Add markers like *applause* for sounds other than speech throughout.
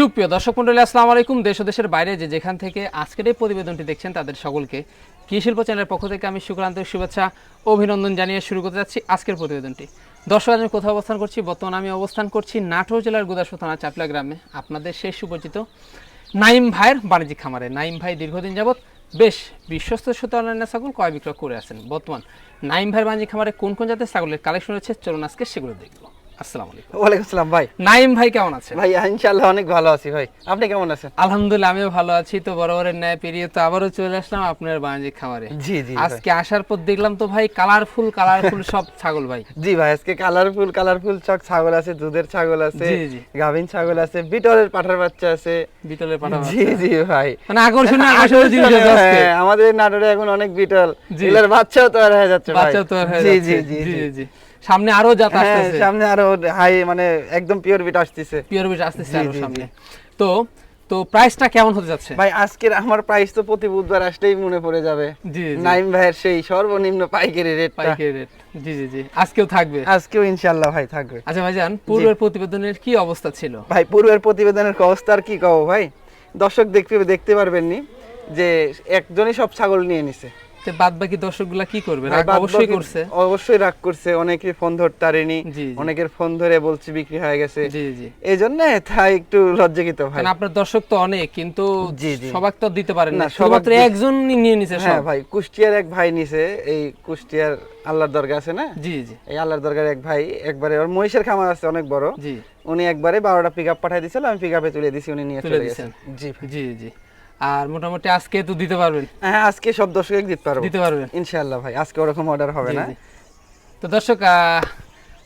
সুপ্রিয় দর্শক মন্ডলী, আসসালামু আলাইকুম। দেশ দেশের বাইরে যে যেখান থেকে আজকের এই প্রতিবেদনটি দেখছেন, তাদের সকলকে শিল্প চ্যানেলের পক্ষ থেকে আমি সুক্রান্ত শুভেচ্ছা, অভিনন্দন জানিয়ে শুরু করতে যাচ্ছি আজকের প্রতিবেদনটি। দর্শক আমি কোথাও অবস্থান করছি? বর্তমানে আমি অবস্থান করছি নাটোর জেলার গুদাসু থানা, চাপলা গ্রামে। আপনাদের সেই সুপরিচিত নাইম ভাইয়ের বাণিজ্যিক খামারে। নাইম ভাই দীর্ঘদিন যাবৎ বেশ বিশ্বস্ত সুতা ছাগল ক্রয় বিক্রয় করে আছেন। বর্তমান নাইম ভাইয়ের বাণিজ্যিক খামারে কোন কোন জাতের ছাগলের কালেকশন রয়েছে? চলুন আজকে সেগুলো দেখব। আসসালামু আলাইকুম। ওয়ালাইকুম আসসালাম ভাই। নাইম ভাই কেমন আছেন? ভাই ইনশাআল্লাহ অনেক ভালো আছি ভাই। আপনি কেমন আছেন? আলহামদুলিল্লাহ আমিও ভালো আছি। তো বরাবরের ন্যায় পেরিয়ে তো আবারও চলে আসলাম আপনার বাণিজ্যিক খামারে। জি জি আজকে আসার পর দেখলাম তো ভাই কালারফুল কালারফুল সব ছাগল ভাই। জি ভাই আজকে কালারফুল কালারফুল চক ছাগল আছে দুধের ছাগল আছে জি, জি। গাভিন ছাগল আছে বিটলের পাঠার বাচ্চা আছে। বিটলের পাঠা জি জি ভাই। মানে আকর্ষণীয় আকর্ষণীয় জিনিস আছে আজকে। হ্যাঁ, আমাদের নাটোরে এখন অনেক বিটল। এগুলোর বাচ্চাও তৈরি হয়ে যাচ্ছে বাচ্চা তো হয়ে যাচ্ছে। জি জি। জি জি। সামনে আরও জাত হ্যাঁ আসতেছে। সামনে আরও হাই মানে একদম পিওর বিট আসতেছে। পিওর বিট আসতেছে আরও। সামনে। তো তো প্রাইসটা কেমন হতে যাচ্ছে? ভাই আজকের আমার প্রাইস তো প্রতি বুধবার আসলেই মনে পড়ে যাবে। জি জি। নাইম ভাইয়ের সেই সর্বনিম্ন পাইকারি রেটটা পাইকারি রেট জি জি জি। আজকেও থাকবে? আজকেও ইনশাআল্লাহ ভাই থাকবে। আচ্ছা ভাইজান পূর্বের প্রতিবেদনের কি অবস্থা ছিল? ভাই পূর্বের প্রতিবেদনের অবস্থা আর কি কব ভাই? দর্শক দেখতে দেখতে পারবেননি যে একজনই সব ছাগল নিয়ে নিছে। তো বাদ বাকি দর্শকগুলা কি করবে? রাগ অবশ্যই করছে। অবশ্যই রাগ করছে। অনেকে ফোন ধরতে পারেনি। অনেকের ফোন ধরে বলছে বিক্রি হয়ে গেছে। জি জি। এই জন্য তাই একটু লজ্জাকিত ভাই। আপনার দর্শক তো অনেক কিন্তু। সবাক তো দিতে পারেন না। শুধুমাত্র একজন নিয়ে নিছে হ্যাঁ ভাই কুষ্টিয়ার এক ভাই নিছে। এই কুষ্টিয়ার আল্লাহর দরগা আছে না? জি জি। এই আল্লাহর দরগার এক ভাই একবারে ওর মহিষের খামার আছে অনেক বড়। জি। উনি একবারে বারোটা পিক আপ পাঠাই দিয়েছিল আমি পিক আপে তুলে দিছি উনি নিয়ে চলে গেছেন জি জি জি। আর মোটামুটি আজকে তো দিতে পারবেন। হ্যাঁ আজকে সব দর্শক দিতে পারব। দিতে পারবেন। ইনশাআল্লাহ ভাই আজকে ওরকম অর্ডার হবে না। তো দর্শক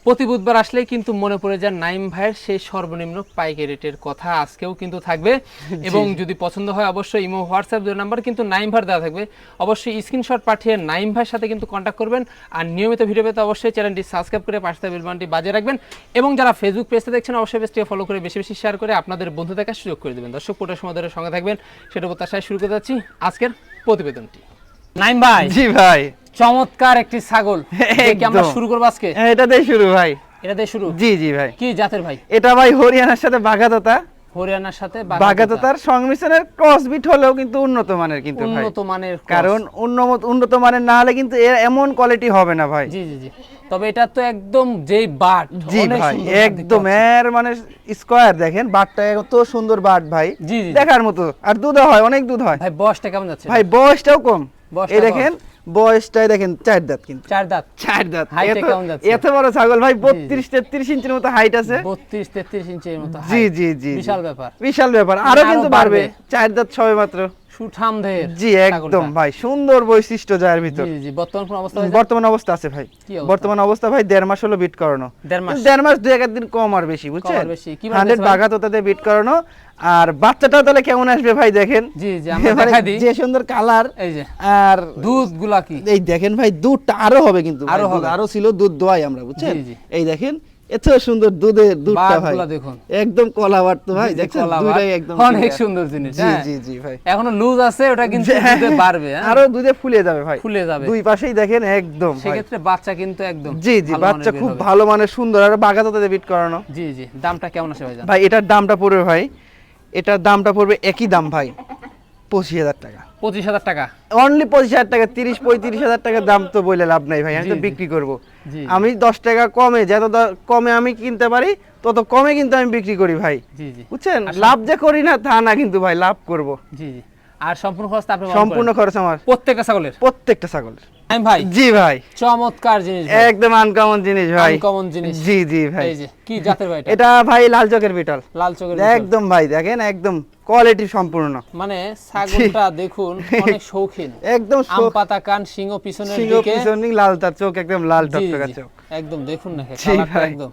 প্রতি বুধবার আসলেই কিন্তু মনে পড়ে যায় নাইম ভাইয়ের সেই সর্বনিম্ন পাইকারি রেটের কথা আজকেও কিন্তু থাকবে। *laughs* এবং যদি পছন্দ হয় অবশ্যই ইমো হোয়াটসঅ্যাপ দুই নাম্বার কিন্তু নাইম ভাইয়ের দেওয়া থাকবে। অবশ্যই স্ক্রিনশট পাঠিয়ে নাইম ভাইয়ের সাথে কিন্তু কন্ট্যাক্ট করবেন। আর নিয়মিত ভিডিও পেতে অবশ্যই চ্যানেলটি সাবস্ক্রাইব করে পাশে বেলবানটি বাজিয়ে রাখবেন। এবং যারা ফেসবুক পেজটা দেখছেন অবশ্যই পেজটিকে ফলো করে বেশি বেশি শেয়ার করে আপনাদের বন্ধু দেখার সুযোগ করে দেবেন। দর্শক পুরো সময় সঙ্গে থাকবেন সেটা প্রত্যাশায় শুরু করতে যাচ্ছি আজকের প্রতিবেদনটি। নাইম ভাই। জি ভাই। চমৎকার একটি ছাগল। কি আমরা শুরু করব আজকে? হ্যাঁ, এটা দিয়ে শুরু ভাই। এটা দিয়ে শুরু? জি জি ভাই। কি জাতের ভাই? এটা ভাই হরিয়ানার সাথে বাগাততা হরিয়ানার সাথে বাগাততার সংমিশ্রণের ক্রস বিট হলেও কিন্তু উন্নত মানের কিন্তু ভাই। উন্নত মানের কারণ উন্নত উন্নত মানের না হলে কিন্তু এর এমন কোয়ালিটি হবে না ভাই। জি জি জি। তবে এটা তো একদম যেই বাট জি ভাই একদম এর মানে স্কোয়ার দেখেন বাটটা এত সুন্দর বাট ভাই। দেখার মতো। আর দুধ হয় অনেক দুধ হয়। ভাই বয়সটা কেমন যাচ্ছে? ভাই বয়সটাও কম। এই দেখেন বয়সটাই দেখেন চার দাঁত কিন্তু। চার দাঁত। চার দাঁত। এত- বড় ছাগল ভাই বত্রিশ তেত্রিশ ইঞ্চির মতো হাইট আছে। বত্রিশ তেত্রিশ ইঞ্চির মতো জি জি জি বিশাল ব্যাপার। বিশাল ব্যাপার। আরও কিন্তু বাড়বে। বাড়বে। চার দাঁত ছয় মাত্র। সুঠাম জি একদম ভাই। সুন্দর বৈশিষ্ট্য যায় ভিতর। জি জি। বর্তমান কোন অবস্থা বর্তমান অবস্থা আছে ভাই। বর্তমান অবস্থা ভাই দেড় মাস হলো বিট করানো। দেড় মাস? দুই এক দিন কম আর বেশি বুঝছেন? হান্ড্রেড বিট করানো। বাচ্চাটাও তাহলে কেমন আসবে ভাই দেখেন? জি জি আমরা এবারে দিই। যে সুন্দর কালার এই যে আর দুধগুলা কি? এই দেখেন ভাই দুধটা আরও হবে কিন্তু আরও হবে। আরও ছিল দুধ দোয়াই আমরা বুঝছেন। এই দেখেন এত সুন্দর দুধের দুধটা ভাই। দেখুন। একদম কলা বাট তো ভাই দেখছেন? কলা দুইটাই একদম অনেক সুন্দর। জিনিস, জি হ্যাঁ। জি জি ভাই। এখনও লুজ আছে ওটা কিন্তু হ্যাঁ, দুধে বাড়বে হ্যাঁ? আরও দুধে ফুলে যাবে ভাই। ফুলে যাবে। দুই পাশেই দেখেন একদম ভাই। সেক্ষেত্রে বাচ্চা কিন্তু একদম জি জি বাচ্চা খুব ভালো মানের সুন্দর। আর বাগাতাতে বিট করানো। জি জি দামটা কেমন আছে ভাই ভাই এটার দামটা পড়বে ভাই এটার দামটা পড়বে একই দাম ভাই পঁচিশ হাজার টাকা। পঁচিশ হাজার টাকা। অনলি পঁচিশ হাজার টাকা তিরিশ পঁয়ত্রিশ হাজার টাকার দাম তো বলে লাভ নাই ভাই আমি তো বিক্রি করব। আমি দশ টাকা কমে যত কমে আমি কিনতে পারি তত কমে কিন্তু আমি বিক্রি করি ভাই। বুঝছেন? লাভ যে করি না তা না কিন্তু ভাই লাভ করব। জি জি। আর সম্পূর্ণ খরচ সম্পূর্ণ খরচ আমার। প্রত্যেকটা ছাগলের? প্রত্যেকটা ছাগল আমি ভাই জি ভাই। চমৎকার জিনিস একদম আনকমন জিনিস ভাই। কমন জিনিস। জি জি ভাই। এই যে কি জাতের ভাই এটা? ভাই লাল চকের বিটল। লাল চোখের একদম ভাই দেখেন একদম কোয়ালিটি সম্পূর্ণ। মানে ছাগলটা দেখুন অনেক শৌখিন। *laughs* একদম আম পাতা কান সিংহ পিছনের সিংহ দিকে। পিছনে লাল তার চোখ একদম লাল টকটকা চোখ। একদম দেখুন না কালারটা একদম।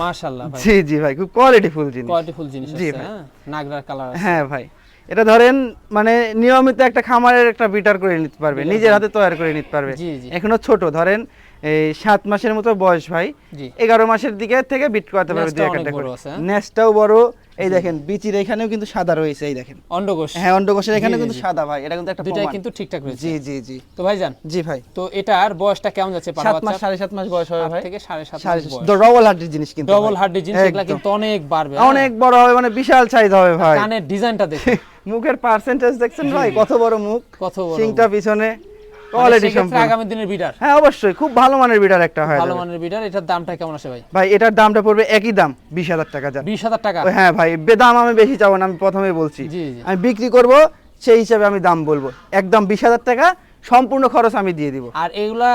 মাশাআল্লাহ ভাই। জি জি ভাই খুব কোয়ালিটি ফুল জিনিস। কোয়ালিটিফুল জিনিস আছে হ্যাঁ? নাগরার কালার আছে। হ্যাঁ ভাই। এটা ধরেন মানে নিয়মিত একটা খামারের একটা বিটার করে নিতে পারবে নিজের হাতে তৈরি করে নিতে পারবে। এখনও ছোট ধরেন এই সাত মাসের মতো বয়স ভাই এগারো মাসের দিকে থেকে বিট করাতে পারবে দুই একটা করে। হ্যাঁ? নেসটাও বড় এই দেখেন বিচির এখানেও কিন্তু সাদা রয়েছে এই দেখেন। অন্ডকোষ। হ্যাঁ অন্ডকোষের এখানে কিন্তু সাদা ভাই এটা কিন্তু একটা দুইটাই কিন্তু ঠিকঠাক রয়েছে। জি জি জি। তো ভাইজান জি ভাই। তো এটার বয়সটা কেমন যাচ্ছে পাড়া সাত মাস বাচ্চার? সাড়ে সাত মাস বয়স হবে ভাই। থেকে সাড়ে সাত সাড়ে মাস বয়স। ডবল হার্টের জিনিস কিন্তু ডবল ভাই। হার্ডি জিনিস এগুলা কিন্তু অনেক বাড়বে হ্যাঁ? অনেক বড় হবে মানে বিশাল সাইজ হবে ভাই। কানের ডিজাইনটা দেখে *laughs* মুখের পার্সেন্টেজ দেখছেন ভাই? কত বড় মুখ? কত বড় সিংটা পিছনে। মানে কোয়ালিটি সম্পূর্ণ। আগামী দিনের বিডার হ্যাঁ অবশ্যই। খুব ভালো মানের বিটার একটা হয় ভালো মানের বিডার এটার দামটা কেমন আসে ভাই? ভাই এটার দামটা পড়বে একই দাম বিশ হাজার টাকা যান বিশ হাজার টাকা? হ্যাঁ ভাই বেদাম আমি বেশি চাবো না আমি প্রথমেই বলছি। আমি বিক্রি করব সেই হিসাবে আমি দাম বলব। একদম বিশ হাজার টাকা সম্পূর্ণ খরচ আমি দিয়ে দিব। আর এগুলা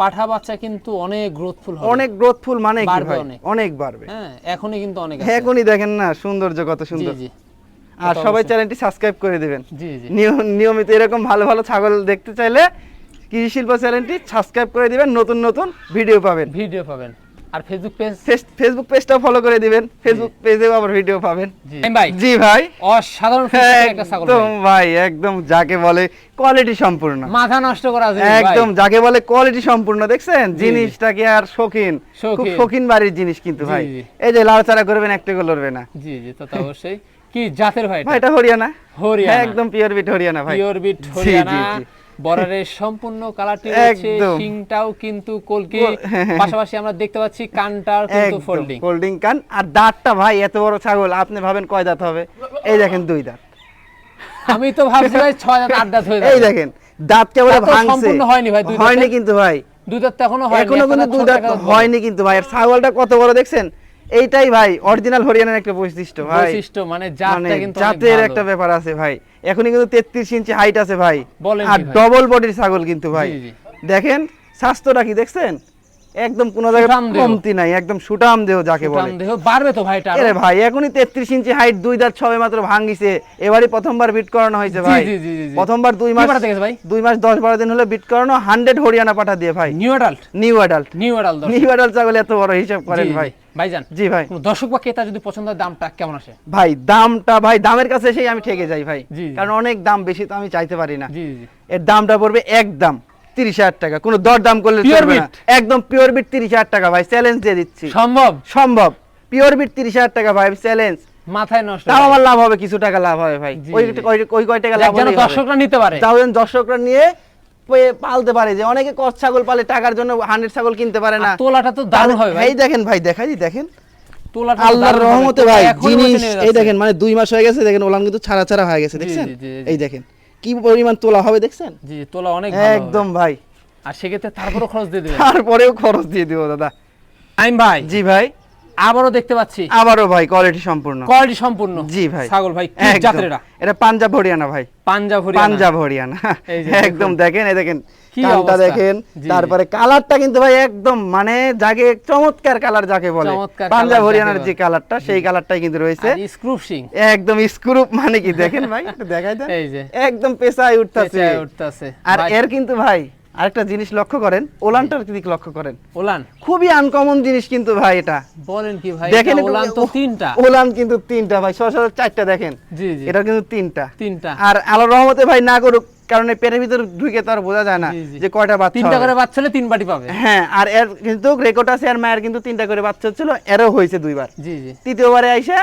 পাঠা বাচ্চা কিন্তু অনেক গ্রোথফুল হবে। অনেক গ্রোথফুল মানে কি ভাই? অনেক। বাড়বে। হ্যাঁ এখনই কিন্তু অনেক আছে। এখনই দেখেন না সৌন্দর্য কত সুন্দর। জি জি। আর সবাই চ্যানেলটি সাবস্ক্রাইব করে দিবেন। জি জি। নিয়মিত এরকম ভালো ভালো ছাগল দেখতে চাইলে কৃষি শিল্প চ্যানেলটি সাবস্ক্রাইব করে দিবেন নতুন নতুন ভিডিও পাবেন। ভিডিও পাবেন। আর ফেসবুক পেজ ফেসবুক পেজটাও ফলো করে দিবেন। ফেসবুক পেজেও আবার ভিডিও পাবেন। জি। ভাই জি ভাই। অসাধারণ একটা ছাগল একদম ভাই। একদম যাকে বলে কোয়ালিটি সম্পূর্ণ। মাথা নষ্ট করা ভাই। একদম যাকে বলে কোয়ালিটি সম্পূর্ণ দেখছেন? জিনিসটা কি আর শৌখিন? খুব শৌখিন। বাড়ির জিনিস কিন্তু ভাই। এই যে লাড়াচাড়া করবেন একটা লড়বে না। জি জি তা তো অবশ্যই। কি জাতের ভাই ভাই এটা হরিয়ানা। হরিয়ানা। হ্যাঁ, একদম পিওর বিট হরিয়ানা ভাই। পিওর বিট হরিয়ানা। বর্ডারের সম্পূর্ণ কালারটি রয়েছে শিংটাও কিন্তু কলকি। হ্যাঁ, হ্যাঁ। পাশাপাশি আমরা দেখতে পাচ্ছি কানটাও কিন্তু ফোল্ডিং ফোল্ডিং কান। আর দাঁতটা ভাই এত বড় ছাগল আপনি ভাবেন কয় দাঁত হবে? এই দেখেন দুই দাঁত। আমি তো ভাবছি ভাই ছয় দাঁত আট দাঁত হয়ে এই দেখেন দাঁত কেবল ভাঙছে। সম্পূর্ণ হয়নি ভাই, হয়নি কিন্তু ভাই। দুই দাঁত এখনও হয়নি এখনও কিন্তু দুই দাঁত। হয়নি কিন্তু ভাই। আর ছাগলটা কত বড় দেখছেন? এইটাই ভাই অরিজিনাল হরিয়ানার একটা বৈশিষ্ট্য ভাই। বৈশিষ্ট্য মানে মানে জাতটা কিন্তু জাতের একটা ব্যাপার আছে ভাই। এখনই কিন্তু তেত্রিশ ইঞ্চি হাইট আছে ভাই। আর ডবল বডির ছাগল কিন্তু ভাই। দেখেন স্বাস্থ্যটা কি দেখছেন? একদম কোনো জায়গায়। কমতি নাই একদম সুটাম দেহ যাকে বলে। দেহ বাড়বে তো ভাই এটা আরও। ভাই এখনই তেত্রিশ ইঞ্চি হাইট দুই দাঁত সবে মাত্র ভাঙ্গিছে। এবারই প্রথমবার বিট করানো হয়েছে ভাই। জি, জি, জি, জি। প্রথমবার দুই মাস ভাই? দুই মাস দশ বারো দিন হলো বিট করানো হান্ড্রেড হরিয়ানা পাঠা দিয়ে ভাই। New adult new adult new adult new adult ছাগল এত বড় হিসাব করেন। ভাই। ভাইজান জি ভাই। দর্শক বা ক্রেতা যদি পছন্দ হয় দামটা কেমন আসে? ভাই দামটা ভাই দামের কাছে সেই আমি ঠেকে যাই ভাই। কারণ অনেক দাম বেশি তো আমি চাইতে পারি না। জি জি এর দামটা পড়বে একদম তিরিশ হাজার টাকা। কোনো দর দাম করলে? একদম পিওর বিট তিরিশ হাজার টাকা ভাই চ্যালেঞ্জ দিয়ে দিচ্ছি। সম্ভব? সম্ভব। পিওর বিট তিরিশ হাজার টাকা ভাই চ্যালেঞ্জ মাথায় নষ্ট তাও আমার লাভ হবে কিছু টাকা লাভ হবে ভাই। ওই ওই- কয় টাকা লাভ হবে। দর্শকরা নিতে পারে। তাও দর্শকরা নিয়ে পালতে পারে যে অনেকে কচ ছাগল পালে টাকার জন্য হান্ড্রেড ছাগল কিনতে পারে না। তোলাটা তো দারুণ হবে ভাই। দেখেন ভাই দেখাই দেখেন। আল্লাহর রহমতে ভাই জিনিস এই দেখেন মানে দুই মাস হয়ে গেছে দেখেন ওলান কিন্তু ছাড়া ছাড়া হয়ে গেছে দেখছেন। এই দেখেন। কি পরিমাণ তোলা হবে দেখছেন? জি তোলা অনেক একদম ভাই। আর সেক্ষেত্রে তারপরেও খরচ দিয়ে দেবে তারপরেও খরচ দিয়ে দিব দাদা। আইম ভাই। জি ভাই। আবারও দেখতে পাচ্ছি। আবারও ভাই কোয়ালিটি সম্পূর্ণ। কোয়ালিটি সম্পূর্ণ। জি ভাই। ছাগল ভাই কি জাতের? এটা এটা পাঞ্জাব হরিয়ানা ভাই। পাঞ্জাব হরিয়ানা। পাঞ্জাব হরিয়ানা। একদম দেখেন এই দেখেন। কানটা। দেখেন তারপরে কালারটা কিন্তু ভাই একদম মানে যাকে চমৎকার কালার যাকে বলে। পাঞ্জাব হরিয়ানার যে কালারটা সেই কালারটাই কিন্তু রয়েছে। আর স্ক্রুপ সিং একদম স্ক্রুপ মানে কি? দেখেন ভাই একটু দেখাই দেন। এই যে। একদম পেঁচায় উঠতাছে। আর এর কিন্তু ভাই আরেকটা জিনিস লক্ষ্য করেন ওলানটার দিক লক্ষ্য করেন। ওলান? খুবই আনকমন জিনিস কিন্তু ভাই এটা। বলেন কি ভাই দেখেন ওলান তো তিনটা। ওলান কিন্তু তিনটা ভাই সরাসরি চারটা দেখেন। জি জি। এটা কিন্তু তিনটা। তিনটা। আর আল্লাহর রহমতে ভাই না করুক কারণ এই পেটের ভিতর ঢুকে তো আর বোঝা যায় না। যে কয়টা বাচ্চা তিনটা করে বাচ্চা হলে তিন বাটি পাবে। হ্যাঁ আর এর কিন্তু রেকর্ড আছে আর মায়ের কিন্তু তিনটা করে বাচ্চা হচ্ছিল এরও হয়েছে দুইবার। জি জি। তৃতীয়বারে আইসা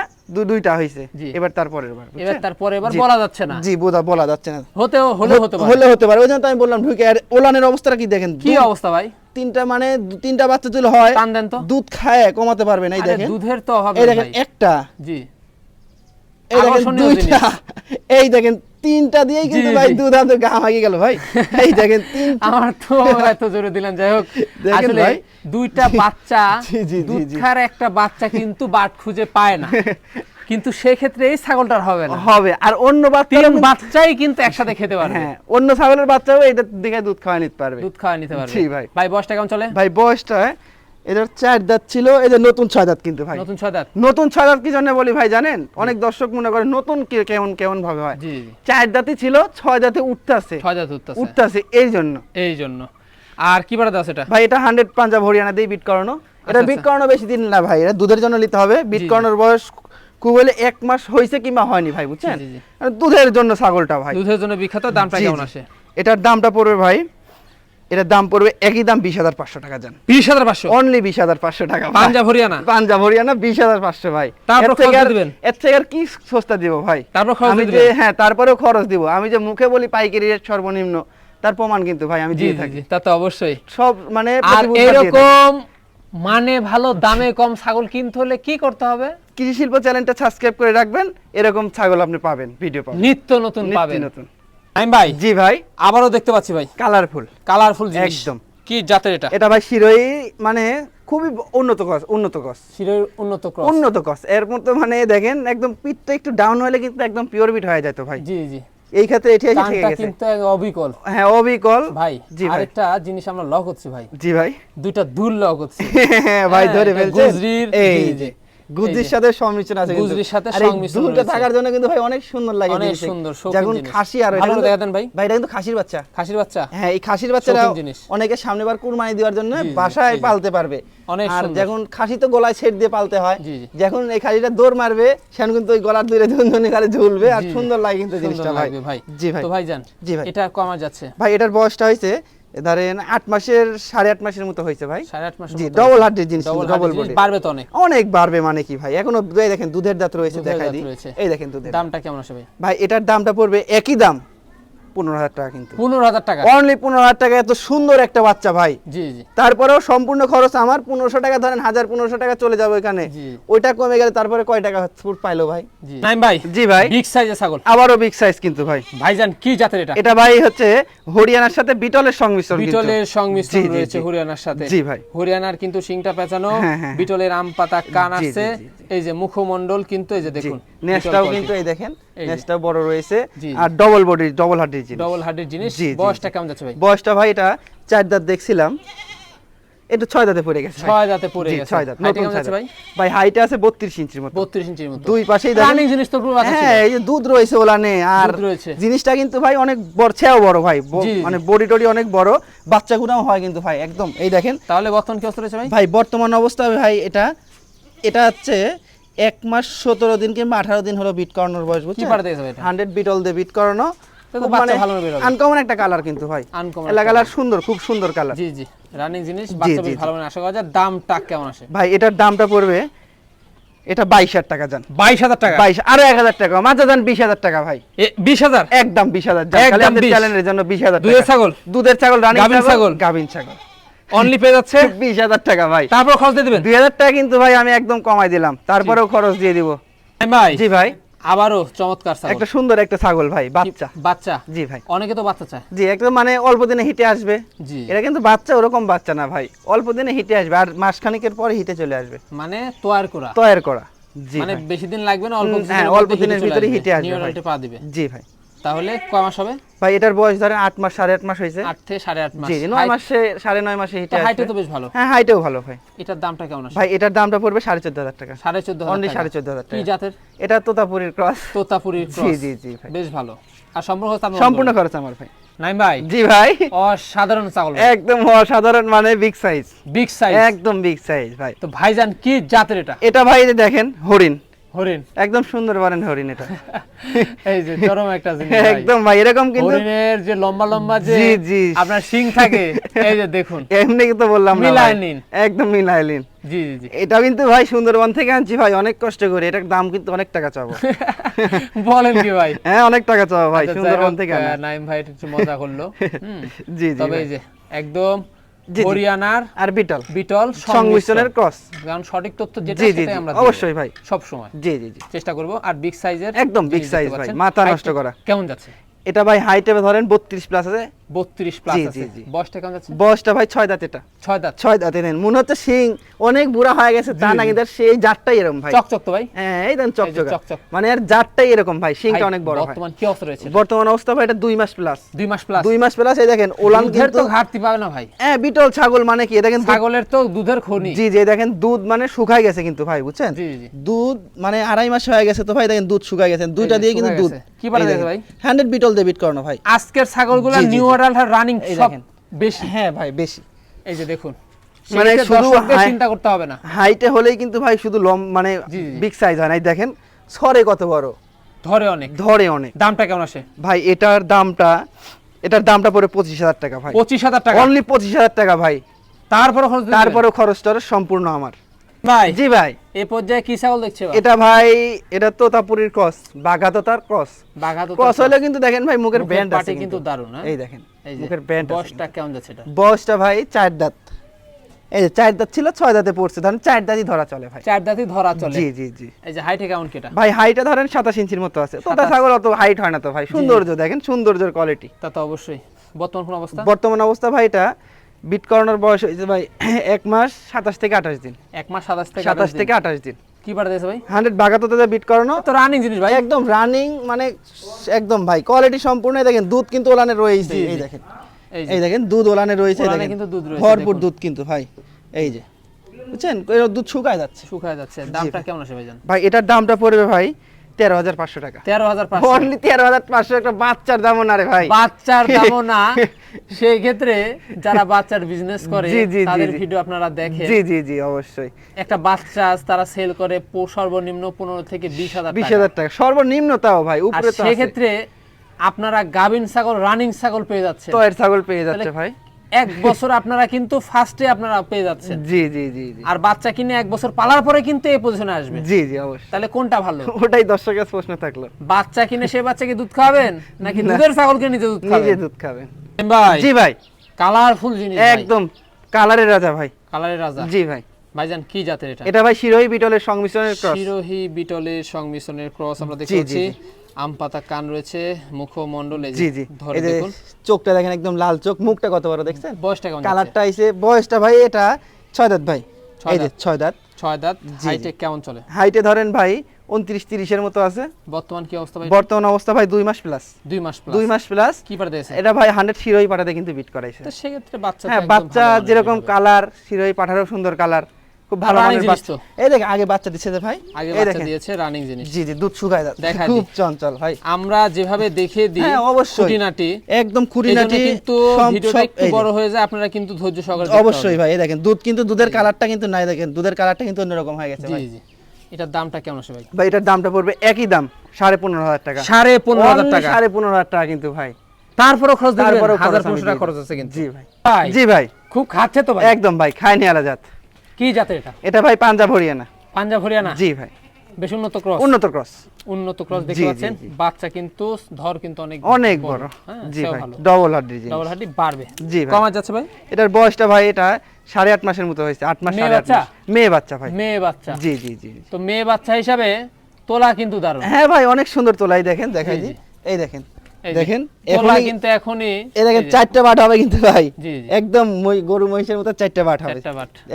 দুইটা হয়েছে। এবার তারপরের বার এবার? তারপরে এবার। বলা যাচ্ছে না। জি বোঝা বলা যাচ্ছে না। হতেও হলে হতে পারে। হলে হতে পারে। ওই জন্য আমি বললাম ঢুকে আর ওলানের অবস্থাটা কি দেখেন? কি অবস্থা ভাই? তিনটা মানে তিনটা বাচ্চা তুলে হয় টান দেন তো। দুধ খায় কমাতে পারবে না। এই দেখেন। দুধের তো অভাব এই দেখেন একটা। জি। এই দেখেন দুইটা। এই দেখেন তিনটা দিয়েই কিন্তু ভাই জি। দুধ আমাদের গা মাগি গেল ভাই। এই দেখেন তিন আমার তো এত জোরে দিলেন যাই হোক। আসলে ভাই। দুইটা বাচ্চা *laughs* দুধ। একটা বাচ্চা কিন্তু বাট খুঁজে পায় না। কিন্তু সেক্ষেত্রে এই ছাগলটার হবে না। হবে। আর অন্য বাচ্চা বাচ্চাই কিন্তু একসাথে খেতে পারবে। হ্যাঁ অন্য ছাগলের বাচ্চাও এটা দিকে দুধ খাওয়া নিতে পারবে। দুধ খাওয়া নিতে পারবে। জি, ভাই। ভাই বয়সটা কেমন চলে? ভাই বয়সটা এদের চার দাঁত ছিল যে নতুন ছয় দাঁত কিন্তু ভাই। নতুন ছয় দাঁত। নতুন ছয় দাঁত কি জন্য বলি ভাই জানেন? অনেক দর্শক মনে করে নতুন কি- কেমন কেমন ভাবে হয়। জি চার দাঁতই ছিল ছয় দাঁতে উঠতেছে। ছয় দাঁত উঠতেছে। উঠতেছে এই জন্য। এই জন্য। আর কি বাড়া দাও সেটা ভাই এটা হান্ড্রেড পাঞ্জাব হরিয়ানা দিয়ে বিট করানো। এটা আচ্ছা, বিট করানো বেশি দিন না ভাই এটা দুধের জন্য নিতে হবে। বিট। করানোর বয়স খুব হলে এক মাস হয়েছে কিংবা হয়নি ভাই বুঝছেন। দুধের জন্য ছাগলটা ভাই। দুধের জন্য বিখ্যাত দামটা কেমন। আসে? এটার দামটা পড়বে ভাই এটার দাম পড়বে একই দাম বিশ হাজার পাঁচশো টাকা যান বিশ হাজার পাঁচশো? অনলি বিশ হাজার পাঁচশো টাকা পাঞ্জাব হরিয়ানা? পাঞ্জাব হরিয়ানা বিশ হাজার পাঁচশো ভাই। এর থেকে আর- কি সস্তা দিব ভাই? তারপর আমি যে হ্যাঁ তারপরেও খরচ দিব। আমি যে মুখে বলি পাইকারি রেট সর্বনিম্ন তার প্রমাণ কিন্তু ভাই আমি দিয়ে থাকি। তা তো অবশ্যই। সব মানে আর। এরকম মানে ভালো দামে কম ছাগল কিনতে হলে কি করতে হবে? কৃষি শিল্প চ্যানেলটা সাবস্ক্রাইব করে রাখবেন এরকম ছাগল আপনি পাবেন ভিডিও পাবেন। নিত্য নতুন নিত্য পাবেন। নতুন। আমি ভাই জি ভাই। আবারও দেখতে পাচ্ছি ভাই। কালারফুল কালারফুল জিনিস। একদম। কি জাতের এটা? এটা ভাই শিরোই মানে খুবই উন্নত কস উন্নত কস শিরের উন্নত ক্রস। উন্নত কস এর মতো মানে দেখেন একদম পিঠটা একটু ডাউন হলে কিন্তু একদম পিওর বিট হয়ে যেত ভাই। জি জি। এই ক্ষেত্রে এটি এসে থেকে গেছে। কিন্তু অবিকল। হ্যাঁ অবিকল। ভাই জি ভাই। আরেকটা জিনিস আমরা লক হচ্ছি ভাই। জি ভাই। দুইটা দূর লক হচ্ছে। *laughs* ভাই হ্যাঁ, ধরে ফেলছে গুজরির, এই যে। গুজরির সাথে সংমিশ্রণ আছে। গুজরির সাথে সংমিশ্রণ থাকার জন্য কিন্তু ভাই অনেক সুন্দর লাগে অনেক সুন্দর, খাসি আর এটা ভালো করে কিন্তু- দেখা দেন ভাই। ভাই এটা কিন্তু খাসির বাচ্চা। খাসির বাচ্চা? হ্যাঁ এই খাসির। অনেকে সামনেবার কুরবানি দেওয়ার জন্য বাসায় পালতে পারবে। অনেক আর যখন খাসি তো গলায় ছেড় দিয়ে পালতে হয়। যখন এই খাসিটা দৌড় মারবে সেখানে কিন্তু ওই গলার দূরে ধুনধুনি খালি ঝুলবে আর। সুন্দর লাগে কিন্তু জিনিসটা ভাই। ভাই। জি ভাই। তো ভাই যান জি ভাই। এটা কমা যাচ্ছে। ভাই এটার বয়সটা হয়েছে ধরেন আট মাসের সাড়ে আট মাসের মতো হয়েছে ভাই। সাড়ে আট মাস জি ডবল। হার্টের জিনিস ডবল বডি বাড়বে তো অনেক। অনেক বাড়বে মানে কি ভাই? এখনও এই দেখেন দুধের দাঁত রয়েছে দেখাই দিই। এই দেখেন দুধের দামটা কেমন আসবে? ভাই এটার দামটা পড়বে একই দাম। পনেরো হাজার টাকা কিন্তু। পনেরো হাজার টাকা। অনলি পনেরো হাজার টাকা এত সুন্দর একটা বাচ্চা ভাই। জি জি। তারপরেও সম্পূর্ণ খরচ আমার পনেরোশো টাকা ধরেন হাজার পনেরোশো টাকা চলে যাবে ওইখানে। ওইটা কমে গেলে তারপরে কয় টাকা ফুট পাইলো ভাই? নাইম ভাই জি ভাই। বিগ সাইজের ছাগল। আবারও বিগ সাইজ কিন্তু ভাই। ভাইজান কি জাতের এটা? এটা ভাই হচ্ছে হরিয়ানার সাথে বিটলের সংমিশ্রণ বিটলের সংমিশ্রণ রয়েছে হরিয়ানার সাথে। জি ভাই। হরিয়ানার কিন্তু শিংটা পেঁচানো হ্যাঁ, হ্যাঁ। বিটলের আম পাতা কান জি। এই যে মুখমণ্ডল কিন্তু এই যে দেখুন নেসটাও কিন্তু এই দেখেন। বড় রয়েছে। আর ডবল বডি ডবল হার্টের জিনিস। ডবল হার্টের জিনিস। বয়সটা কেমন যাচ্ছে ভাই? বয়সটা ভাই এটা চার দাঁত দেখছিলাম। এটা ছয় দাঁতে পড়ে গেছে ছয় দাঁতে পড়ে গেছে। ছয় দাঁত নতুন ছয় ভাই? ভাই হাইটে আছে বত্রিশ ইঞ্চির মতো। বত্রিশ ইঞ্চির মতো। দুই পাশেই রানিং জিনিস তো পুরো ছিল। হ্যাঁ এই যে দুধ রয়েছে ওলানে আর জিনিসটা কিন্তু ভাই অনেক বড় ছেও বড় ভাই। মানে বডি টডি অনেক বড়। বাচ্চা গুনাও হয় কিন্তু ভাই একদম। এই দেখেন। তাহলে বর্তমান কি অবস্থা রয়েছে ভাই? ভাই বর্তমান অবস্থায় ভাই এটা এটা হচ্ছে এক মাস সতেরো দিন কিংবা আঠারো দিন হলো বিট করানোর বয়স ভাই হান্ড্রেড বিটল দিয়ে বিট করানো। বাচ্চা মানে। আনকমন একটা কালার কিন্তু ভাই। কালার সুন্দর খুব সুন্দর কালার জি জি। রানিং জিনিস। ভালো মানে আশা করা যায়। দামটা কেমন আসে? ভাই এটার দামটা পড়বে এটা বাইশ হাজার টাকা যান। বাইশ হাজার টাকা? বাইশ আরও এক হাজার টাকা। মাঝে যান বিশ হাজার টাকা ভাই। বিশ হাজার? একদম বিশ হাজার একদম 20 চ্যানেলের জন্য বিশ হাজার দুধের ছাগল? দুধের ছাগল রানিং ছাগল? গাভিন ছাগল। অনলি পেয়ে যাচ্ছে? বিশ হাজার টাকা ভাই। তারপর খরচ দিয়ে দিবেন? দুই হাজার টাকা কিন্তু ভাই আমি একদম কমাই দিলাম। তারপরেও খরচ দিয়ে দিব। ভাই জি ভাই। আবারও চমৎকার ছাগল। একটা সুন্দর একটা ছাগল ভাই বাচ্চা। বাচ্চা? জি ভাই। অনেকে তো বাচ্চা চায়। জি একদম মানে অল্প দিনে হিটে আসবে। জি। এটা কিন্তু বাচ্চা ওরকম বাচ্চা না ভাই। অল্প দিনে হিটে আসবে আর মাসখানিকের পরে হিটে চলে আসবে। মানে তোয়ার করা। তৈরি করা। জি মানে বেশি দিন লাগবে না অল্প দিনের হ্যাঁ, অল্প দিনের ভিতরে। হিটে আসবে ভাই। পা দিবে। জি ভাই। তাহলে কয় মাস হবে? ভাই এটার বয়স ধরেন আট মাস সাড়ে আট মাস হয়েছে। আট থেকে সাড়ে আট মাস। জি জি নয় মাসে সাড়ে নয় মাসে হিটে হাইটে আসবে। তো বেশ ভালো। হ্যাঁ হাইটেও ভালো ভাই। এটার দামটা কেমন আসে ভাই এটার দামটা পড়বে সাড়ে চোদ্দ হাজার টাকা। সাড়ে চোদ্দ অনলি হাজার সাড়ে টাকা। কি জাতের? এটা তোতাপুরির ক্রস তোতাপুরির জি জি জি ভাই। বেশ ভালো। আর সম্পূর্ণ খরচ আপনি সম্পূর্ণ খরচ আমার ভাই। নাইম ভাই জি ভাই। অসাধারণ ছাগল একদম অসাধারণ মানে বিগ সাইজ বিগ সাইজ একদম বিগ সাইজ ভাই। তো ভাইজান কি জাতের এটা? এটা ভাই দেখেন হরিণ। হরিণ? একদম সুন্দর বারেন হরিণ এটা। *laughs* এই যে চরম একটা জিনিস একদম ভাই এরকম কিন্তু হরিণের যে লম্বা লম্বা যে জি, জি। আপনার শিং থাকে *laughs* এই যে দেখুন। এমনি তো বললাম না মিলায় নিন। একদম মিলায় নিন। জি জি এটা কিন্তু ভাই সুন্দরবন থেকে আনছি ভাই অনেক কষ্ট করে। এটার দাম কিন্তু অনেক টাকা চাবো। *laughs* বলেন কি ভাই? হ্যাঁ অনেক টাকা চাবো ভাই আচ্ছা, সুন্দরবন থেকে। নাইম ভাই একটু মজা করল। জি জি তবে এই যে একদম। হরিয়ানার আর বিটল। বিটল সংমিশ্রণের ক্রস কারণ সঠিক তথ্য যেটা সেটাই আমরা অবশ্যই ভাই। সব সময়। জি জি জি। চেষ্টা করব। আর বিগ সাইজের একদম বিগ সাইজ ভাই, মাথা নষ্ট করা। কেমন যাচ্ছে? এটা ভাই হাইটে ধরেন বত্রিশ প্লাস আছে। বত্রিশ প্লাস আছে। বয়সটা কেমন যাচ্ছে? বয়সটা ভাই ছয় দাঁত এটা। ছয় দাঁত। দাঁতে নেন। মনে হচ্ছে সিং অনেক বুড়া হয়ে গেছে তা না কিন্তু সেই জাতটাই এরকম ভাই। চকচক তো ভাই? হ্যাঁ এই দেন চকচক। মানে এর জাতটাই এরকম ভাই সিংটা অনেক বড় বর্তমান কি অবস্থা রয়েছে? বর্তমান অবস্থা ভাই এটা মাস প্লাস মাস প্লাস দুই মাস প্লাস এই দেখেন ওলান কিন্তু তো ঘাটতি পাবে না ভাই। হ্যাঁ বিটল ছাগল মানে কি? দেখেন ছাগলের তো দুধের খনি। জি জি দেখেন দুধ মানে শুকাই গেছে কিন্তু ভাই বুঝছেন। দুধ মানে আড়াই মাস হয়ে গেছে তো ভাই দেখেন দুধ শুকাই গেছে। দুইটা দিয়ে কিন্তু দুধ। কি পাঠা দিয়েছে ভাই? হান্ড্রেড বিটল দিয়ে বিট করানো ভাই। আজকের ছাগলগুলো নিউ রানিং সব বেশি। হ্যাঁ ভাই বেশি। এই যে দেখুন। মানে শুধু চিন্তা করতে হবে না। হাইটে হলেই কিন্তু ভাই শুধু লম মানে। বিগ সাইজ হয় না। দেখেন সরে কত বড়? ধরে অনেক। ধরে অনেক। দামটা কেমন আসে? ভাই এটার দামটা এটার দামটা পড়ে পঁচিশ হাজার টাকা ভাই। পঁচিশ হাজার টাকা। অনলি পঁচিশ হাজার টাকা ভাই। তারপরে তারপরে খরচ টরচ সম্পূর্ণ আমার? ভাই জি ভাই। এই পর্যায়ে কি ছাগল দেখছে এটা ভাই এটা তোতাপুরির ক্রস বাঘা তোতার ক্রস বাঘা ক্রস। হলে কিন্তু দেখেন ভাই মুখের ব্যান্ড আছে কিন্তু। দারুণ, হ্যাঁ? এই দেখেন মুখের ব্যান্ড বয়সটা কেমন যাচ্ছে এটা? বয়সটা ভাই চার দাঁত। এই যে চার দাঁত ছিল ছয় দাঁতে পড়ছে। ধরেন চার দাঁতই ধরা চলে ভাই। চার দাঁতই ধরা চলে। জি জি। জি এই যে হাইটে কেমন কেটা ভাই হাইটটা ধরেন সাতাশ ইঞ্চির মতো আছে। তোতা ছাগল অত হাইট হয় না তো ভাই। সৌন্দর্য দেখেন সৌন্দর্যের কোয়ালিটি তা তো অবশ্যই। বর্তমান কোন অবস্থা? বর্তমান অবস্থা ভাই এটা বিট করানোর বয়স হয়েছে ভাই *clears throat* এক মাস সাতাশ থেকে আঠাশ দিন। এক মাস সাতাশ থেকে সাতাশ থেকে আঠাশ দিন। কি পাঠা দিয়েছে ভাই? হান্ড্রেড বাগাতোতে বিট করানো তো রানিং জিনিস ভাই। একদম রানিং মানে একদম ভাই কোয়ালিটি সম্পূর্ণ দেখেন দুধ কিন্তু ওলানে রয়েছে। এই দেখেন এই দেখেন দুধ ওলানে রয়েছে দেখেন। কিন্তু দুধ রয়েছে, ভরপুর দুধ কিন্তু ভাই এই যে। বুঝছেন? দুধ শুকায় যাচ্ছে। শুকায় যাচ্ছে। দামটা কেমন আসে ভাইজান? ভাই এটার দামটা পড়বে ভাই তেরো হাজার পাঁচশো টাকা। তেরো হাজার অনলি তেরো হাজার পাঁচশো একটা বাচ্চার দামও না রে ভাই। বাচ্চার দামও না *laughs* সেই ক্ষেত্রে যারা বাচ্চার বিজনেস করে তাদের ভিডিও আপনারা দেখেন। জি জি জি অবশ্যই। একটা বাচ্চা তারা সেল করে সর্বনিম্ন পনেরো থেকে বিশ হাজার বিশ হাজার টাকা। সর্বনিম্ন তাও ভাই উপরে তো সেক্ষেত্রে আপনারা গাভিন ছাগল রানিং ছাগল পেয়ে যাচ্ছেন। তো ছাগল পেয়ে যাচ্ছে ভাই। এক বছর আপনারা কিন্তু ফার্স্টে আপনারা পেয়ে যাচ্ছেন। জি জি জি আর বাচ্চা কিনে এক বছর পালার পরে কিন্তু এই পজিশনে আসবে। জি জি অবশ্যই। তাহলে কোনটা ভালো? *laughs* ওটাই দর্শকের প্রশ্ন থাকল। বাচ্চা কিনে সে বাচ্চাকে দুধ খাওয়াবেন নাকি দুধের ছাগলকে নিজে দুধ খাবেন? নিজে দুধ খাবেন। ভাই জি ভাই। কালারফুল জিনিস একদম কালারের রাজা ভাই। কালারের রাজা। জি ভাই। ভাইজান কি জাতের এটা? এটা ভাই শিরোহী বিটলের সংমিশ্রণের ক্রস শিরোহি বিটলের সংমিশ্রণের ক্রস আমরা দেখতে পাচ্ছি। আম পাতা কান রয়েছে মুখমণ্ডল জি জি। ধরে দেখুন। চোখটা দেখেন একদম লাল চোখ মুখটা কত বড় দেখছেন? বয়সটা কেমন কালারটা আইছে বয়সটা ভাই এটা ছয় দাঁত ভাই। এই যে ছয় দাঁত। ছয় দাঁত হাইটে কেমন চলে? হাইটে ধরেন ভাই উনত্রিশ তিরিশের মতো আছে। বর্তমান কি অবস্থা ভাই? বর্তমান অবস্থা ভাই দুই মাস প্লাস দুই মাস। দুই মাস প্লাস কি দিয়েছে এটা ভাই হান্ড্রেড শিরোহী পাঠাতে কিন্তু বিট করাইছে। তো সেক্ষেত্রে বাচ্চা হ্যাঁ বাচ্চা যেরকম কালার শিরোই পাঠারও সুন্দর কালার খুব ভালো মানের বাচ্চা। এই দেখেন আগে বাচ্চা দিচ্ছে যে ভাই। আগে বাচ্চা দিয়েছে রানিং জিনিস। জি জি দুধ শুকায় যাচ্ছে। খুব চঞ্চল ভাই। আমরা যেভাবে দেখে দিই হ্যাঁ, অবশ্যই। খুঁটিনাটি একদম খুঁটিনাটি কিন্তু ভিডিওটা একটু বড় হয়ে যায় আপনারা কিন্তু ধৈর্য সহকারে অবশ্যই ভাই এই দেখেন দুধ কিন্তু দুধের কালারটা কিন্তু নাই দেখেন দুধের কালারটা কিন্তু অন্যরকম হয়ে গেছে ভাই। জি। এটার দামটা কেমন আসে ভাই? ভাই এটার দামটা পড়বে একই দাম সাড়ে পনেরো হাজার টাকা। সাড়ে পনেরো হাজার টাকা। সাড়ে পনেরো হাজার টাকা কিন্তু ভাই। তারপরেও খরচ হাজার পনেরোশো টাকা খরচ আছে কিন্তু। জি ভাই। জি ভাই। খুব খাচ্ছে তো ভাই। একদম ভাই খায়নি আলা জাত কি জাতের এটা? এটা ভাই পাঞ্জাব হরিয়ানা। পাঞ্জাব হরিয়ানা? জি ভাই। বেশ উন্নত ক্রস। উন্নত ক্রস। উন্নত ক্রস দেখতে পাচ্ছেন। বাচ্চা কিন্তু ধর কিন্তু অনেক অনেক বড়। হ্যাঁ জি ভাই ডবল হাড্ডি জি। ডবল হাড্ডি বাড়বে। জি ভাই। কমা যাচ্ছে ভাই? এটার বয়সটা ভাই এটা সাড়ে আট মাসের মতো হয়েছে। আট মাস সাড়ে আট বাচ্চা? মাস। মেয়ে বাচ্চা ভাই। মেয়ে বাচ্চা। জি জি জি। তো মেয়ে বাচ্চা হিসাবে তোলা কিন্তু দারুণ। হ্যাঁ ভাই অনেক সুন্দর তোলাই দেখেন দেখাই এই দেখেন। দেখেন কিন্তু এখনই এই দেখেন চারটা বাট হবে কিন্তু ভাই। একদম গরু মহিষের মতো চারটা বাট হবে।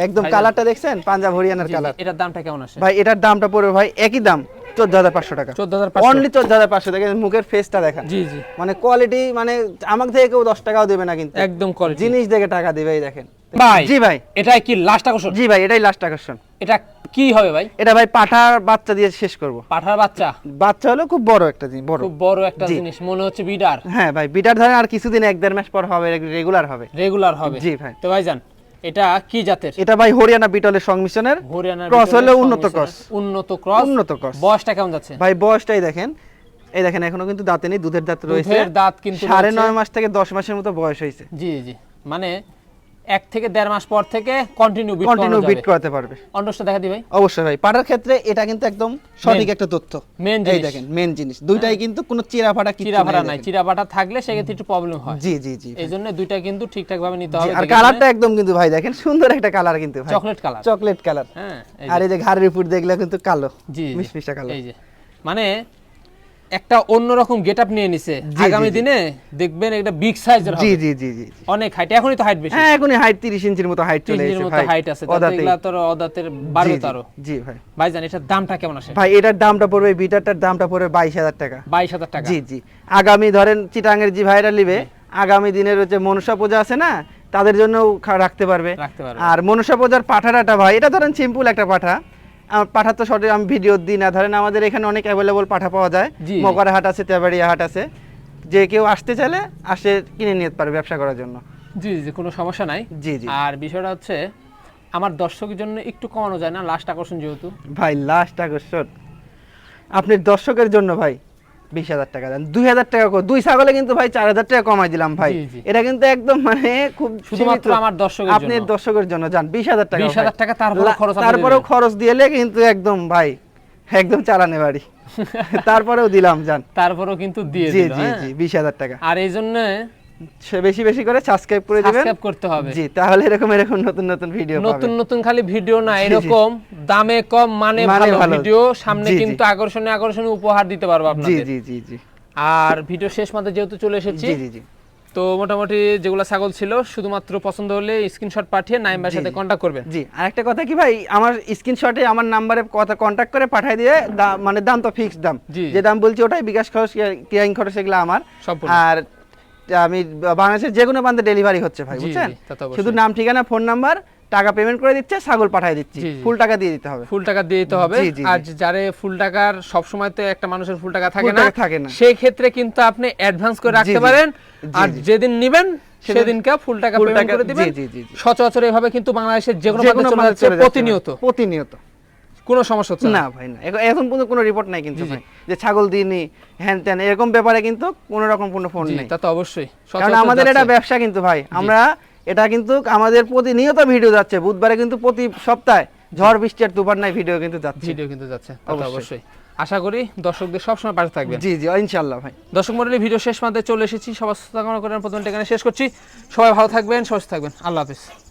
একদম কালারটা দেখছেন? পাঞ্জাব হরিয়ানার কালার এটার দামটা কেমন আসে? ভাই এটার দামটা পড়বে ভাই একই দাম চোদ্দ হাজার পাঁচশো টাকা। চোদ্দ হাজার অনলি চোদ্দ হাজার পাঁচশো দেখেন মুখের ফেসটা দেখেন। জি জি। মানে কোয়ালিটি মানে আমাকে থেকে কেউ দশ টাকাও দেবে না কিন্তু। একদম জিনিস দেখে টাকা দেবে এই দেখেন। ভাই জি ভাই। এটাই কি লাস্ট আকর্ষণ? জি ভাই এটাই লাস্ট আকর্ষণ। এটা কি হবে ভাই? এটা ভাই পাঠার বাচ্চা দিয়ে শেষ করব। পাঠার বাচ্চা? বাচ্চা হলো খুব বড় একটা জিনিস বড়। খুব বড় একটা জিনিস মনে হচ্ছে বিডার। হ্যাঁ ভাই বিটার ধরেন আর কিছুদিন এক দেড় মাস পর হবে রেগুলার হবে। রেগুলার হবে। জি ভাই। তো ভাইজান এটা কি জাতের? এটা ভাই হরিয়ানা বিটলের সংমিশ্রণের হরিয়ানা Cross হলেও উন্নত cross। উন্নত ক্রস উন্নত ক্রস বয়সটা কেমন যাচ্ছে? ভাই বয়সটাই দেখেন। এই দেখেন এখনও কিন্তু দাঁতে নেই দুধের দাঁত রয়েছে। দাঁত কিন্তু সাড়ে। নয় মাস থেকে দশ মাসের মতো বয়স হয়েছে। জি জি। মানে এক থেকে দেড় মাস পর থেকে কন্টিনিউ বিট কন্টিনিউ বিট করাতে পারবে। অন্ডসটা দেখা দি ভাই? অবশ্যই ভাই পাটার ক্ষেত্রে এটা কিন্তু একদম সঠিক একটা তথ্য। এই জিনিস। দেখেন মেন জিনিস। দুইটাই কিন্তু কোনো চিরা ফাটা কিছু চিরা নাই। চিরা থাকলে সেক্ষেত্রে একটু প্রবলেম হয়। জি জি জি এই জন্য দুইটা কিন্তু ঠিকঠাক ভাবে নিতে হবে। আর কালারটা একদম কিন্তু ভাই দেখেন সুন্দর একটা কালার কিন্তু ভাই। চকলেট কালার চকলেট কালার হ্যাঁ আর এই যে ঘাড়ের উপর দেখলে কিন্তু কালো জি, মিশমিশা কালো এই যে। মানে একটা অন্যরকম গেটআপ নিয়ে নিছে। আগামী জি, জি। দিনে দেখবেন একটা বিগ সাইজের জি হবে। জি জি জি জি। অনেক হাইট এখনই তো হাইট বেশি। হ্যাঁ এখনই হাইট 30 ইঞ্চির মতো হাইট চলে এসেছে ভাই। হাইট আছে। তাতে এগুলা তোর অদাতের জি, বাড়বে জি, তো জি ভাই। ভাইজান এটার দামটা কেমন আসে? ভাই এটার দামটা পড়বে বিটারটার দামটা পড়বে বাইশ হাজার টাকা। বাইশ হাজার টাকা। জি জি। আগামী ধরেন চিটাঙ্গের যে ভাইরা নেবে আগামী দিনের হচ্ছে মনসা পূজা আছে না তাদের জন্য রাখতে পারবে। আর মনসা পূজার পাঠাটা ভাই এটা ধরেন সিম্পল একটা পাঠা। পাঠা তো সঠিক আমি ভিডিও দিই না। ধরেন আমাদের এখানে অনেক অ্যাভেলেবল পাঠা পাওয়া যায়। মকরা হাট আছে তেবাড়িয়া হাট আছে। যে কেউ আসতে চাইলে আসে কিনে নিতে পারে ব্যবসা করার জন্য। জি জি কোনো সমস্যা নাই। জি জি। আর বিষয়টা হচ্ছে আমার দর্শকের জন্য একটু কমানো যায় না লাস্ট আকর্ষণ যেহেতু। ভাই লাস্ট আকর্ষণ। আপনি দর্শকের জন্য ভাই বিশ হাজার টাকা দেন। দুই হাজার টাকা দুই ছাগলে কিন্তু ভাই চার হাজার টাকা কমাই দিলাম ভাই। এটা কিন্তু একদম মানে খুব শুধুমাত্র আমার দর্শক আপনি দর্শকের জন্য যান বিশ হাজার টাকা বিশ হাজার টাকা তারপরেও খরচ দিয়েলে কিন্তু একদম ভাই একদম চালানে বাড়ি। *laughs* তারপরেও দিলাম যান। তারপরেও কিন্তু দিয়ে জি জি হ্যাঁ? জি বিশ হাজার টাকা। আর এই জন্য বেশি বেশি করে সাবস্ক্রাইব করে দিবেন সাবস্ক্রাইব করতে হবে জি তাহলে এরকম এরকম নতুন নতুন ভিডিও নতুন পাবেন নতুন খালি ভিডিও না জি, জি। এরকম দামে কম মানে মানে ভালো। ভিডিও সামনে জি, জি। কিন্তু আকর্ষণীয় আকর্ষণীয় উপহার দিতে পারব আপনাদের জি জি জি আর ভিডিও শেষ মাত্র যেহেতু চলে এসেছি জি জি জি তো মোটামুটি যেগুলো ছাগল ছিল শুধুমাত্র পছন্দ হলে স্ক্রিনশট পাঠিয়ে নাইমের জি, সাথে জি। কন্ট্যাক্ট করবেন জি আরেকটা কথা কি ভাই আমার স্ক্রিনশটে আমার নাম্বারে কথা কন্ট্যাক্ট করে পাঠিয়ে দিয়ে মানে দাম তো ফিক্সড দাম জি। যে দাম বলছি ওটাই বিকাশ খরচ ক্রিয়াইং খরচ এগুলো আমার। আর আমি বাংলাদেশের যে কোনো প্রান্তে ডেলিভারি হচ্ছে ভাই বুঝছেন। শুধু নাম ঠিকানা ফোন নাম্বার টাকা পেমেন্ট করে দিচ্ছে ছাগল পাঠিয়ে দিচ্ছি। ফুল টাকা দিয়ে দিতে হবে। ফুল টাকা দিয়ে দিতে হবে। আর যারে ফুল টাকার সব সময় তো একটা মানুষের ফুল টাকা থাকে না থাকে না। সেই ক্ষেত্রে কিন্তু আপনি অ্যাডভান্স করে রাখতে পারেন। আর যেদিন নেবেন সেদিন- সেদিনকে ফুল টাকা পেমেন্ট করে দিবেন। সচরাচর এভাবে কিন্তু বাংলাদেশের যে কোনো প্রতিনিয়ত। প্রতিনিয়ত। কোনো সমস্যা হচ্ছে না? ভাই না। এখন- পর্যন্ত কোনো রিপোর্ট নাই কিন্তু। ভাই। যে ছাগল দিইনি হ্যান ত্যান এরকম ব্যাপারে কিন্তু কোনো রকম কোনো ফোন নেই। তা তো অবশ্যই। কারণ আমাদের এটা ব্যবসা কিন্তু ভাই। আমরা এটা কিন্তু আমাদের প্রতিনিয়ত ভিডিও যাচ্ছে। বুধবারে কিন্তু প্রতি সপ্তাহে ঝড় বৃষ্টি আর তুফান নাই ভিডিও কিন্তু যাচ্ছে। ভিডিও কিন্তু যাচ্ছে অবশ্যই। আশা করি দর্শকদের সবসময় পাশে থাকবেন। জি জি ইনশাল্লাহ ভাই। দর্শক মন্ডলী ভিডিও শেষ মাত্রায় চলে এসেছি। সবার কামনা করে প্রথম এখানে শেষ করছি। সবাই ভালো থাকবেন সুস্থ থাকবেন। আল্লাহ হাফিজ।